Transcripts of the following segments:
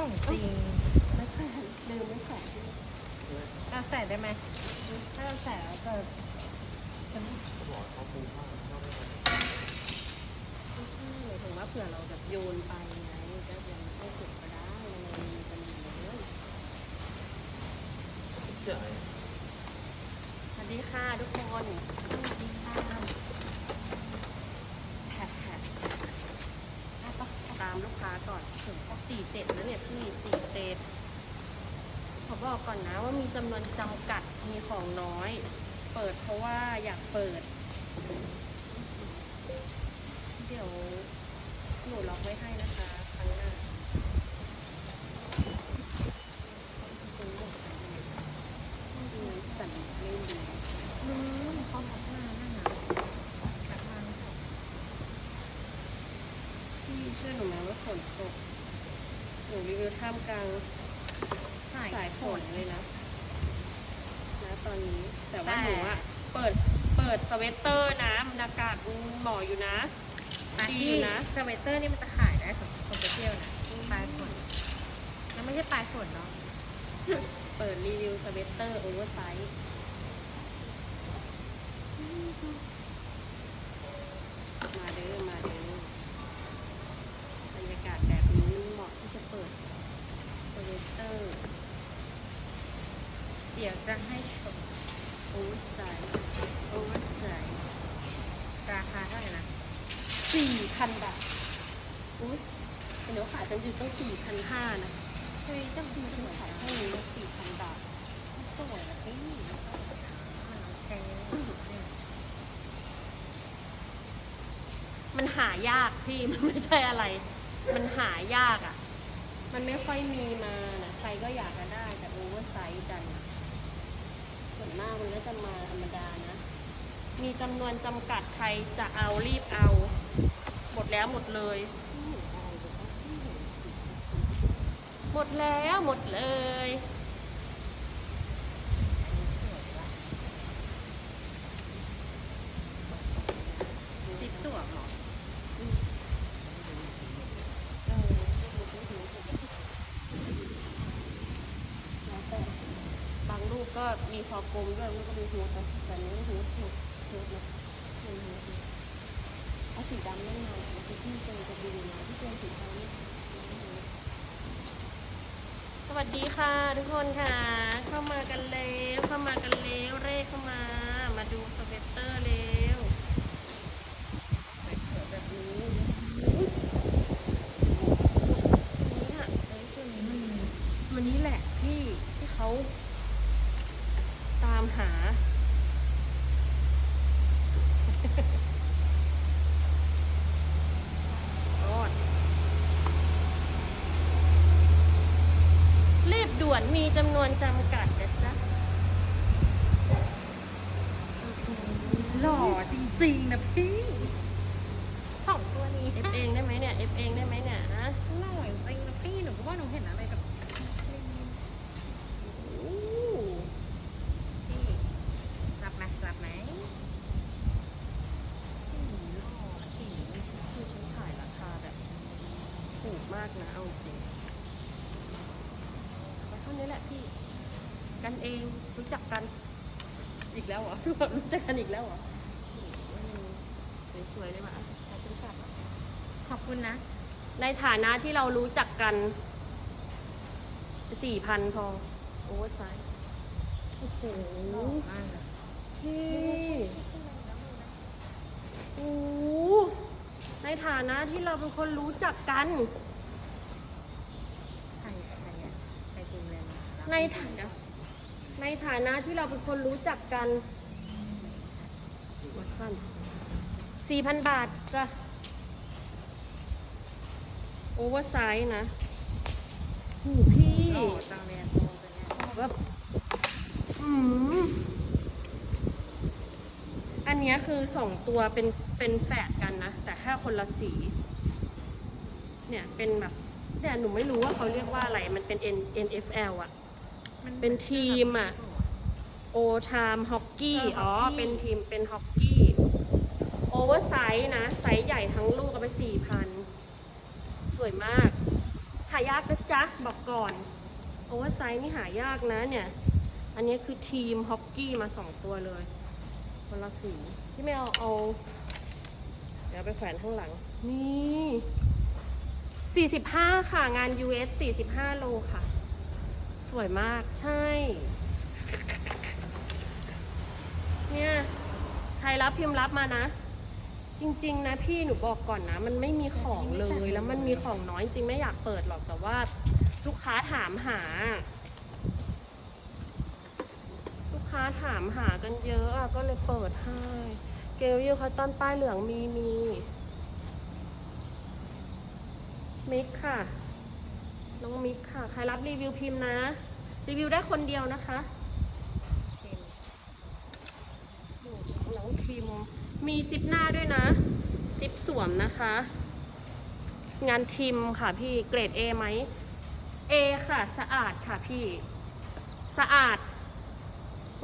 ของจริงไม่แขวนลืมไม่แขวนเราใส่ได้ไหมถ้าเราใส่แล้วจะเขาบอกเขาปูผ้าเขาไม่เอาไม่ใช่หมายถึงว่าเผื่อเราแบบโยนไปไงก็ยังไม่ต้องเก็บก็ได้มันยังมีกันอยู่เลยเจ๋ยสวัสดีค่ะทุกคน สวัสดีค่ะ แท็กแท็กตามลูกค้าก่อนถึงสี่เจ็ดแล้วเนี่ยพี่สี่เจ็ดขอ บอกก่อนนะว่ามีจำนวนจำกัดมีของน้อย เปิดเพราะว่าอยากเปิด เดี๋ยวหนูล็อกไว้ให้นะคะครั้งหน้าสั่นเล่นดีลืมเขาพักมานั่นน่ะพักมาไม่ใส่พี่เชื่อหนูไหมว่าฝนตกหนูรีวิวท่ามกลาง ใส่ สายฝนเลยนะนะตอนนี้ แต่ว่า แต่ หนูอะเปิด เปิด สเวตเตอร์นะมันอากาศมันเหมาะอยู่นะปาดีที่อยู่นะ สเวตเตอร์นี่มันจะขายได้สำหรับคนไปเที่ยวนะปลายฝนแล้วไม่ใช่ปลายฝนเนาะเปิดรีวิวสเวตเตอร์โอเวอร์ไซส์มาเด้อมาเด้อบรรยากาศแบบนี้เหมาะที่จะเปิดสเวตเตอร์ เดี๋ยวจะให้ชม โอเวอร์ไซส์โอเวอร์ไซส์ราคาเท่าไหร่นะสี่พันบาทอุ้ยเดี๋ยวขายกันอยู่ตั้งสี่พันห้านะเฮ้ยจะมีถึงขายแค่นี้สี่พันบาทสวยนะพี่แพงเนี่ยมันหายากพี่มันไม่ใช่อะไร มันหายากอะ มันไม่ค่อยมีมานะใครก็อยากจะได้แต่โอเวอร์ไซส์กันนะ วนมากมันก็จะมาธรรมดานะ มีจำนวนจำกัดใครจะเอารีบเอา หมดแล้วหมดเลย หมดแล้วหมดเลย ซิปสวมเหรอ เออแล้วแต่บางรูปก็มีคอ กลมด้วยมันก็มีฮูดนะแต่นี้ฮูดฮูดฮูดนะเป็นฮูดนะเอาสีดำไม่มานะที่พี่เจอจะดีนะที่เจอสีดำนี่สวัสดีค่ะทุกคนค่ะ เข้ามากันแล้วเข้ามากันแล้วเร่เข้ามา มาดูสเวตเตอร์เร็วสวยๆแบบนี้นี่ค่ะ เฮ้ยตัวนี้มัน ตัวนี้แหละที่ที่เขาตามหา รอดรีบด่วนมี จำนวนจำกัดนะจ๊ะหล่อจริงๆนะพี่สองตัวนี้เอฟเองได้ไหมเนี่ยเอฟเองได้ไหมเนี่ยนะหล่อจริงนะพี่หนูก็ว่าหนูเห็นอะไรแบบโอ้พี่รับไหมรับไหมอืมหล่อสีคือฉันขายราคาแบบถูกมากนะเอาจริงไว้เท่านี้แหละพี่ กันเอง รู้จักกัน อีกแล้วเหรอรู้จักกันอีกแล้วเหรออืมสวยๆเลยว่ะอาฉันกลับอะขอบคุณนะ ในฐานะที่เรารู้จักกันสี่พันพอ โอเวอร์ไซส์โอ้โหหล่อมากเลยพี่โอ้โหในฐานะที่เราเป็นคนรู้จักกันใครใครอะใครพิมพ์เลยมารับในฐานะ ในฐานะที่เราเป็นคนรู้จักกันสั้นสี่พันบาทจ้ะโอเวอร์ไซส์นะโหูพี่อันไงแบบอืมอันนี้คือสองตัวเป็นเป็นแฝดกันนะ แต่แค่คนละสี เนี่ยเป็นแบบเนี่ยหนูไม่รู้ว่าเขาเรียกว่าอะไร มันเป็น N NFL อะมัน เป็นทีมอะโอทามฮอกกี้เอออ๋อฮอกกี้เป็นทีม เป็นฮอกกี้ โอเวอร์ไซส์นะ ไซส์ใหญ่ทั้งลูกก็ไปสี่พัน สวยมาก หายากนะจ๊ะ บอกก่อน โอเวอร์ไซส์นี่หายากนะเนี่ย อันนี้คือทีมฮอกกี้มาสองตัวเลยคนละสีที่ไม่เอาเอา เดี๋ยวไปแขวนข้างหลัง นี่ 45 ค่ะ งาน US 45 โลค่ะ สวยมากใช่ เนี่ยใครรับพิมพ์รับมานะ จริง ๆ นะพี่หนูบอกก่อนนะ มันไม่มีของเลยแล้วมันมีของน้อยจริงไม่อยากเปิดหรอกแต่ว่าลูกค้าถามหา ลูกค้าถามหากันเยอะอะก็เลยเปิดให้ เกลยูคอตตอนป้ายเหลืองมีมีมิกค่ะ น้องมิกค่ะ ใครรับรีวิวพิมพ์นะ รีวิวได้คนเดียวนะคะน้องทิมมีซิปหน้าด้วยนะซิปสวมนะคะ งานทิมค่ะพี่เกรด A ไหม A ค่ะ สะอาดค่ะพี่ สะอาด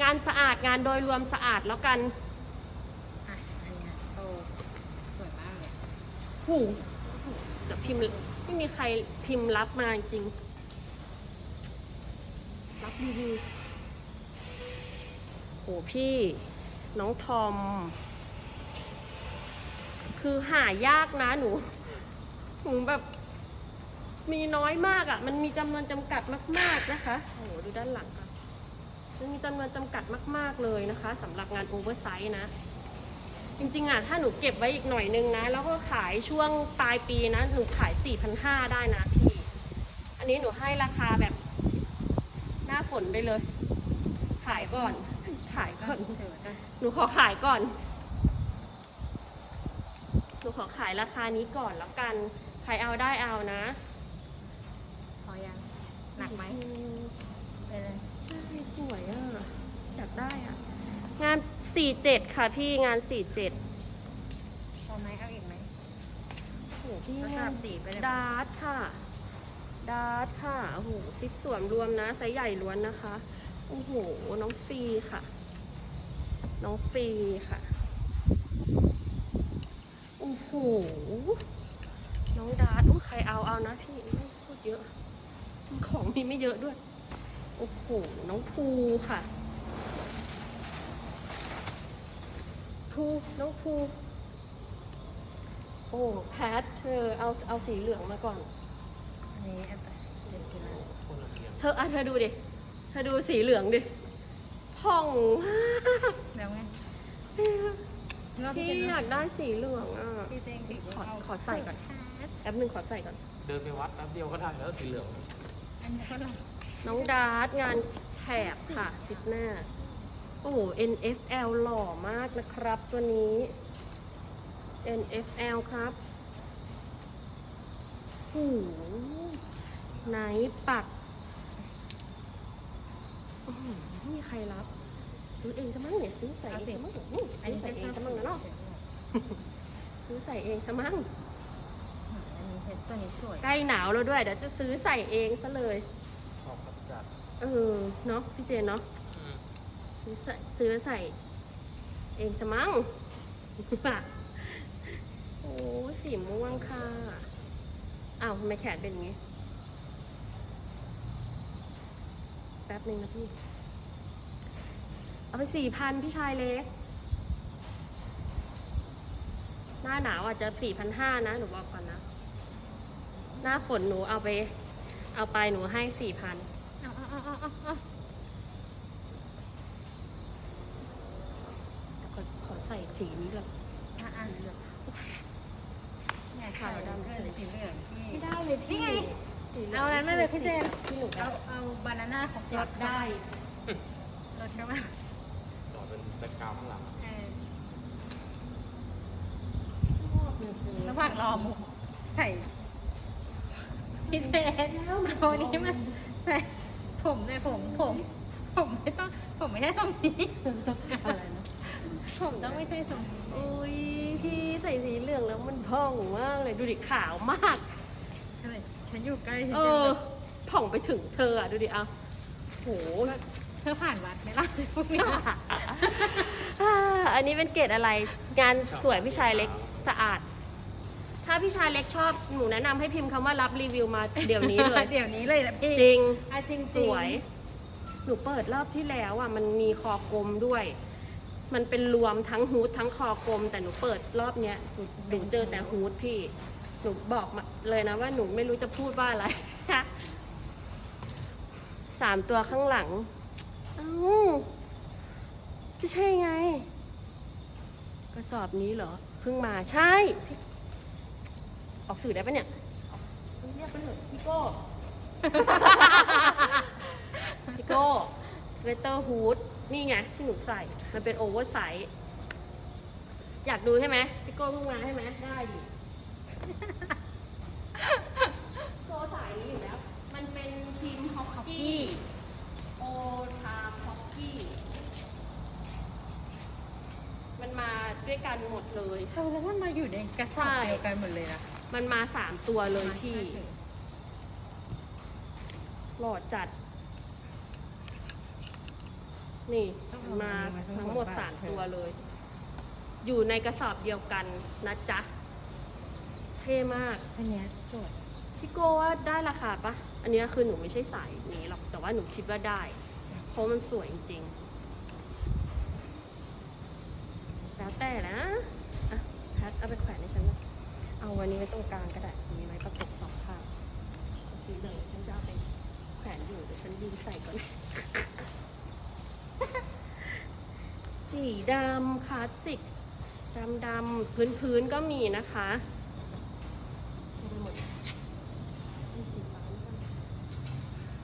งานสะอาดงานโดยรวมสะอาดแล้วกันอะอันเนี้ยโตสวยมากเลยหูเดี๋ยวพิมพ์ ไม่มีใครพิมพ์รับมาจริง รับรีวิวโหพี่น้องทอม คือหายากนะหนูหนูแบบ มีน้อยมากอะ่ะ มันมีจำนวนจำกัดมาก ๆนะคะโอ้โหดูด้านหลังค่ะมันมีจำนวนจำกัดมาก ๆเลยนะคะสำหรับงานโอเวอร์ไซส์นะ จริงๆอะถ้าหนูเก็บไว้อีกหน่อยนึงนะ แล้วก็ขายช่วงปลายปีนะ หนูขาย 4,500 ได้นะพี่ อันนี้หนูให้ราคาแบบ หน้าฝนไปเลย ขายก่อน ขายก่อนเถอะกันหนูขอขายก่อน หนูขอขายราคานี้ก่อนแล้วกัน ใครเอาได้เอานะพอยังหนักไหมอืมไปเลย ใช่ สวยอะ อยากได้อะ งาน 47ค่ะพี่งาน47พอไหมเอาอีกไหมโอ้โหพี่ก็สลับสีไปเลยดาร์ทค่ะดาร์ทค่ะโอ้โหซิปสวมรวมนะไซส์ใหญ่ล้วนนะคะโอ้โหน้องฟรีค่ะ น้องฟรีค่ะโอ้โหน้องดาร์ทอู้ใครเอาเอานะพี่ไม่พูดเยอะ ของมีไม่เยอะด้วย โอ้โหน้องภูค่ะ ภูน้องภูโอ้แพทเธอเอาเอาสีเหลืองมาก่อน อันนี้เอาไปเดี๋ยวกินอะไรคนละเทียมเธออะเธอดูดิ เธอดูสีเหลืองดิผ่องมากแล้วไงพี่ว่าพี่พี่อยากได้สีเหลืองอะพี่เต้งพี่ขอเอาขอใส่ก่อนแป๊บหนึ่งขอใส่ก่อน เดินไปวัดแป๊บเดียวก็ได้แล้วสีเหลือง อันนี้ก็ได้น้องดาร์ตงานแถบค่ะซิปหน้าโอ้โห NFL หล่อมากนะครับตัวนี้ NFL ครับโอ้โหไหนปักอื้อหือไม่มีใครรับ ซื้อเองซะมั้งเนี่ย ซื้อใส่เองซะมั้งอื้ออันซื้อนี้ใส่ก็เอชองบซะมั้งนะเนาะซื้อใส่เองซะมั้งอันนี้เพชรตัวนี้สวย ใกล้หนาวแล้วด้วย เดี๋ยวจะซื้อใส่เองซะเลยชอบครับจัดเออ เนาะพี่เจนเนาะอืม ซื้อใส่เองสมั้งโอ้สีม่วงค่ะ อ้าวทำไมแขนเป็นอย่างงี้ แป๊บหนึ่งนะพี่ เอาไปสี่พันพี่ชายเล็ก หน้าหนาวอาจจะสี่พันห้านะ หนูบอกก่อนนะ หน้าฝนหนูเอาไป เอาไปหนูให้สี่พันเอาเอาเอาเอาเอา ขอขอ ใส่สีนี้ก่อนอะอะเหลืองเนี่ยขาวดำสีเหลืองที่ไม่ได้เลยพี่นี่ไง สีหลืงเอานั้นมาเลยพี่เจนที่หนูเอาเอาบานาน่าของรับได้ รถเข้ามาต่อเป็นแบ็คกราวด์ข้างหลังเออชอบเลยคือระหว่างรอหมูใส่พี่เจนเอาอันนี้มาใส่ผมเลยผมผม ผมไม่ต้อง ผมไม่ใช่ทรงนี้ อะไรนะ ผมต้องไม่ใช่ทรงนี้โอ้ยพี่ใส่สีเหลืองแล้วมันผ่องมากเลยดูดิขาวมากทำไมฉันอยู่ใกล้พี่เอเจนอเลยผ่องไปถึงเธออะดูดิเอาโห เธอผ่านวัดไหมล่ะพวกนี้อ่าอันนี้เป็นเกรดอะไร งานสวยพี่ชายเล็กสะอาด ถ้าาพี่ชายเล็กชอบหนูแนะนำให้พิมพ์คำว่ารับรีวิวมาเดี๋ยวนี้เลย เดี๋ยวนี้เลยนะพี่จริง อะจริงๆสวย หนูเปิดรอบที่แล้วอะมันมีคอกลมด้วย มันเป็นรวมทั้งฮูดทั้งคอกลม แต่หนูเปิดรอบเนี้ยหนูหนูเจอแต่ฮูดพี่หนูบอกมาเลยนะว่าหนูไม่รู้จะพูดว่าอะไรสามตัวข้างหลังเอ้าก็ใช่ไง กระสอบนี้เหรอเพิ่งมาใช่ ออกสื่อได้ปะเนี่ยออกเรียกไปเถอะพี่โก้พี่โก้สเวตเตอร์ฮูด นี่ไงที่หนูใส่ มันเป็นโอเวอร์ไซส์อยากดูใช่ไหมพี่โก้เพิ่งมาใช่ไหมได้อยู่ โก้สายนี้อยู่แล้ว มันเป็นทีมฮอกกี้โอทามฮอกกี้มันมาด้วยกันหมดเลยเออแล้วมันมาอยู่ในกระสอบเดียวกันหมดเลยนะมันมาสามตัวเลยพี่หลอดจัด นี่มันมาทั้งหมดสามตัวเลย อยู่ในกระสอบเดียวกันนะจ๊ะ เท่มาก อันเนี้ยสวยพี่โก้ว่าได้ราคาปะ อันเนี้ยคือหนูไม่ใช่สายนี้หรอก แต่ว่าหนูคิดว่าได้ เพราะมันสวยจริงๆ แล้วแต่นะอะแพทเอาไปแขวนให้ฉันหน่อยเอาวันนี้ไว้ตรงกลางก็ได้มีไว้ประกบสองข้างเอาสีเหลืองฉันจะเอาไปแขวนอยู่เดี๋ยวฉันยืนใส่ก่อน สีดำคลาสสิกดำดำพื้นพื้นๆก็มีนะคะ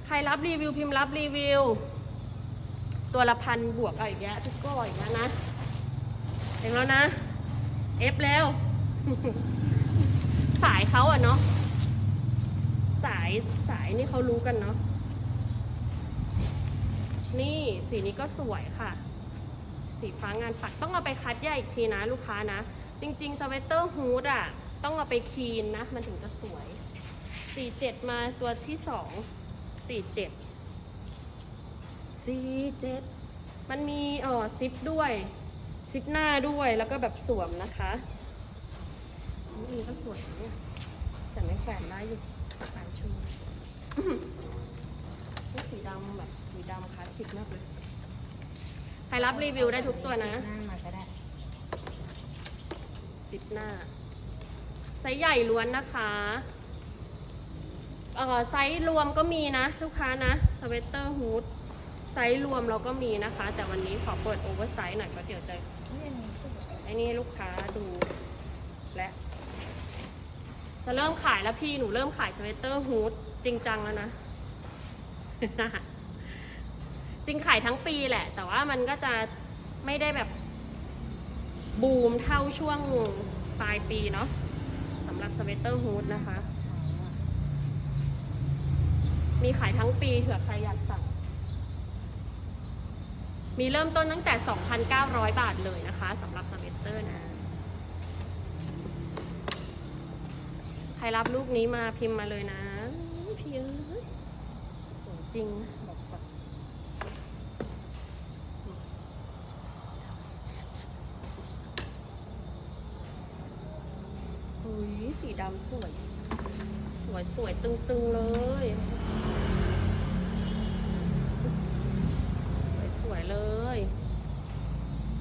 ใครรับรีวิวพิมพ์รับรีวิว ตัวละพันบวกเอาอีกแล้วพี่โก้อีกแล้วนะเองแล้วนะเอฟแล้ว สายเขาอะเนาะสายสายนี่เขารู้กันเนาะนี่สีนี้ก็สวยค่ะ สีฟ้างานปักต้องเอาไปคัดแยกอีกทีนะลูกค้านะ จริงๆสเวตเตอร์ฮูดอะต้องเอาไปคีนนะ มันถึงจะสวย 47 มาตัวที่ 2 47 47 มันมีเอ่อซิปด้วย ซิปหน้าด้วยแล้วก็แบบสวมนะคะนี่ก็สวยนะเนี่ยแต่ไม่แขวนได้อยู่ปากการชูนี่สีดำแบบสีดำคลาสสิกมากเลยใครรับรีวิวได้ทุกตัวนะหน้ามาก็ได้ซิปหน้าไซส์ใหญ่ล้วนนะคะเอ่อไซส์รวมก็มีนะ ลูกค้านะสเวตเตอร์ฮูดไซส์รวมเราก็มีนะคะ แต่วันนี้ขอเปิดโอเวอร์ไซส์หน่อยเพราะเดี๋ยวจะนี่อันนี้สวยไอ้นี่ลูกค้าดูและ จะเริ่มขายแล้วพี่หนูเริ่มขายสเวตเตอร์ฮูดจริงจังแล้วนะ จริงขายทั้งปีแหละ แต่ว่ามันก็จะไม่ได้แบบบูมเท่าช่วงปลายปีเนาะสำหรับสเวตเตอร์ฮูดนะคะ มีขายทั้งปีเผื่อใครอยากสั่ง มีเริ่มต้นตั้งแต่ 2,900 บาทเลยนะคะสำหรับสเวตเตอร์นะ ใครรับลูกนี้มาพิมพ์มาเลยนะพี่เอ้ยสวยจริงบอกก่อนอุ้ย สีดำสวย สวยสวยตึงๆเลย สวยๆเลย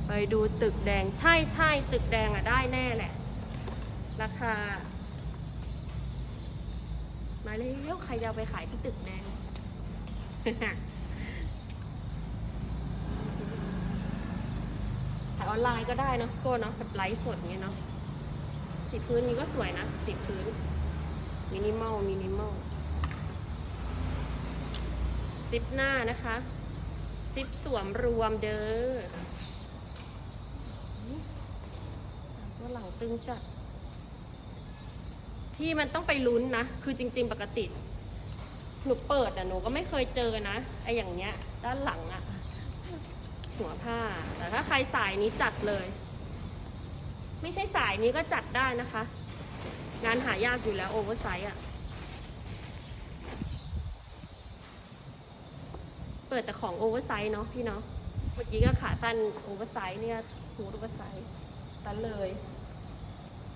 ไปดูตึกแดงใช่ใช่ตึกแดงอะได้แน่แหละ ราคา มาเร็วใครจะไปขายที่ตึกแดงขายออนไลน์ก็ได้เนอะโก้เนาะแบบไลฟ์สดเงี้ยเนาะ สีพื้นนี้ก็สวยนะ สีพื้น มินิมอล มินิมอล ซิปหน้านะคะ ซิปสวมรวมเด้อตัวหลังตึงจัด พี่มันต้องไปลุ้นนะ คือจริง ๆ ปกติหนูเปิดอะหนูก็ไม่เคยเจอนะไออย่างเงี้ย ด้านหลังอะหัวผ้า แต่ถ้าใครสายนี้จัดเลย ไม่ใช่สายนี้ก็จัดได้นะคะ งานหายากอยู่แล้วโอเวอร์ไซส์อะเปิดแต่ของโอเวอร์ไซส์เนาะพี่เนาะ เมื่อกี้ก็ขาสั้นโอเวอร์ไซส์เนี่ยฮูดโอเวอร์ไซส์ตันเลย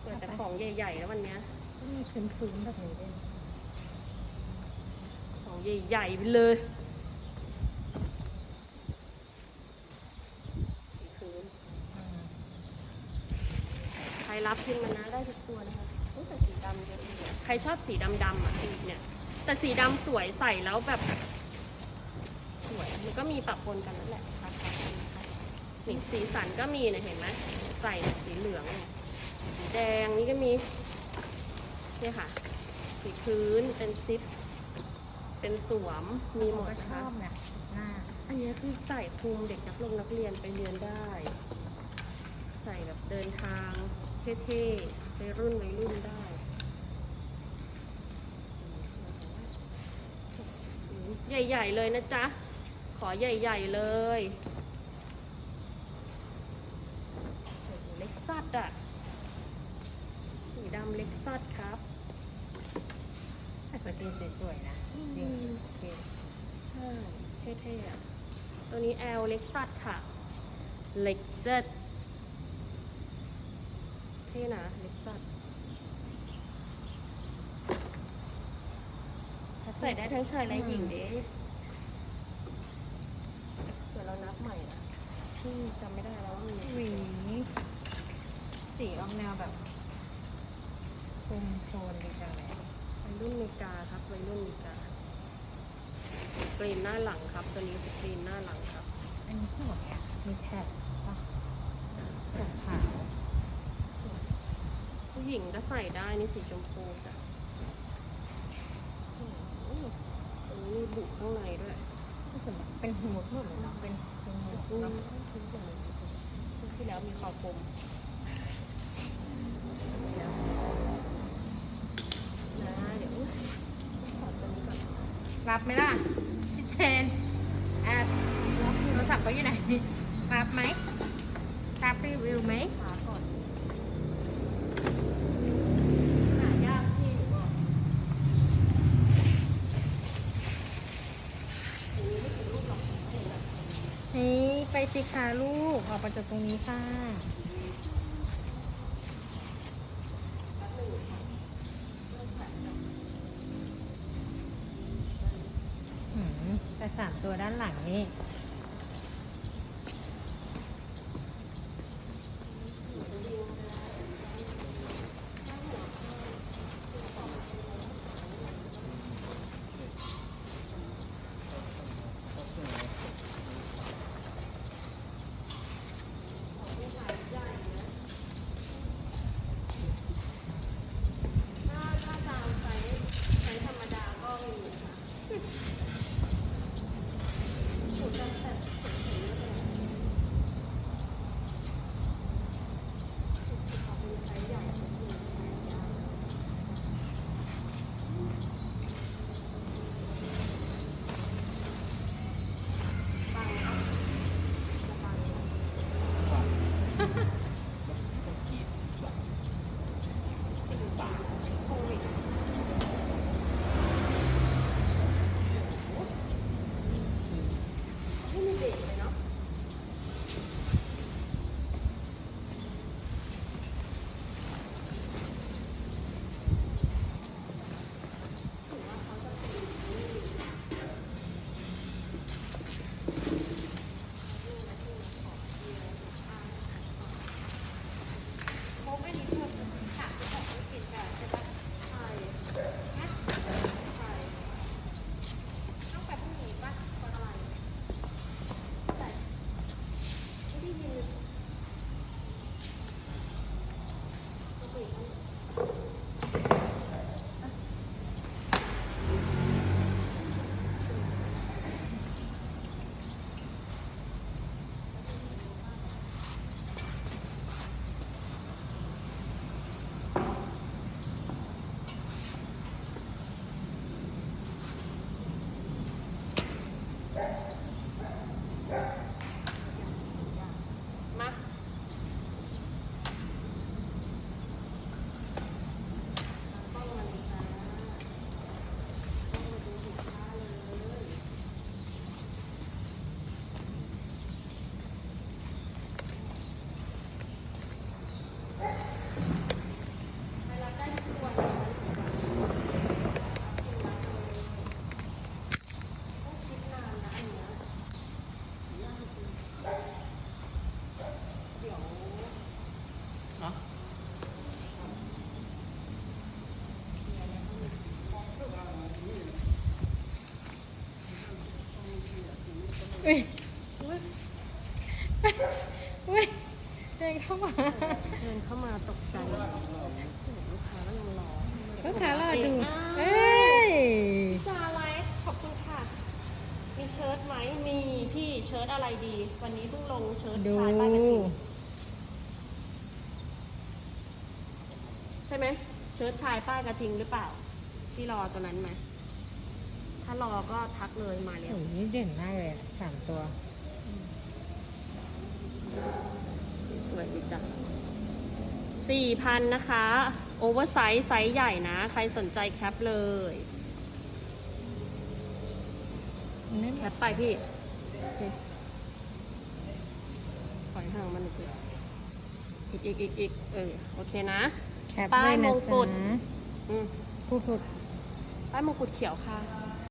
เปิดแต่ของใหญ่ๆแล้ววันเนี้ยก็มีพื้นๆแบบนี้ด้วยนะของใหญ่ๆไปเลย สีพื้น อืม ใค รรับพิมพ์มานะได้ทุกตัวนะคะอุ๊ยแต่สีดำเยอะเลยใครชอบสีดำๆอะพี่เนี่ย แต่สีดำสวยใส่แล้วแบบ สวยมันก็มีปะปนกันนั่นแหละราคากันนะคะนี่สีสันก็มีนี่ยเห็นไหมใส่สีเหลืองเนี่ยสีแดงนี่ก็มีเนี่ยค่ะ สีพื้นเป็นซิป เป็นสวมมีหมดก็นะชคะ อบเนี่ยหน้าอันนี้คือใส่คลุมเด็กนักลงนักเรียนไปเรียนได้ ใส่แบบเดินทาง เท่ๆไปรุ่นวัยรุ่นได้ใหญ่ ๆ เลยนะจ๊ะ ขอใหญ่ ๆ เลยโอ้โหเล็กซัดอะสีดำเล็กซัดครับแต่สกรีนสวยๆนะจริงโอเคใช่เท่ๆอะตัวนี้ L เล็กซัดค่ะเล็กซัดเท่นะเล็กซัดใส่ได้ทั้งชายและหญิงเด้เดี๋ยวเรานับใหม่นะที่จำไม่ได้แล้วว่ามีหวีสีออกแนวแบบคลุมโทนดีจังเลยวัยรุ่นอเมริกาครับวัยรุ่นอเมริกาสกรีนหน้าหลังครับ ตัวนี้สกรีนหน้าหลังครับ อันนี้สวยอะมีแท็บป่ะผมขาวผู้ หญิงก็ใส่ได้นี่สีชมพูจ้ะโอ้โหตรงนี้มีบุข้างในด้วยรู้สึกแบบเป็นฮูดหมดเลยเนาะเป็นเป็นฮูดอืมเนาะที่แล้วมีคอคมนะเดี๋ยวอุ๊ยขอตัวนี้ก่อนรับไหมล่ะพี่เชนแอบโทรศัพท์เขาอยู่ไหนรับไหมรับรีวิวไหม ขาก่อนหายากพี่หนูบอกอันนี้ไม่เป็นรูปหรอกเห็นแบบ นี่ ไปสิคะลูก ออกไปจากตรงนี้ค่ะอืมแต่สามตัวด้านหลังนี่ามาเดินเข้ามาตกใจโอ้โหลูกค้าก็ยังรอลูกค้ารอดู เอ้เอ้ยยชาไลฟ์ขอบคุณค่ะ มีเชิ้ตไหมมีพี่เชิ้ตอะไรดี วันนี้เพิ่งลงเชิ้ตดูชายป้ายกระถิ่นใช่ไหมเชิ้ตชายป้ายกระทิงหรือเปล่าพี่รอตัวนั้นไหม ถ้ารอก็ทักเลยมาแล้วโอ้ยนี่เด่นมากเลยอะสามตัวส วยดีจังสี่พันนะคะโอเวอร์ไซส์ไซส์ใหญ่นะ ใครสนใจแคปเลยนั่นแคปไปพี่โอเคปล่อยห่างมันอีกทีอีกอีกอีกอีกเออโอเคนะแคปป้าเลยยมนะงกุจ๊ะฎอืมพูดพูดป้ายมงกุฎเขียวค่ะ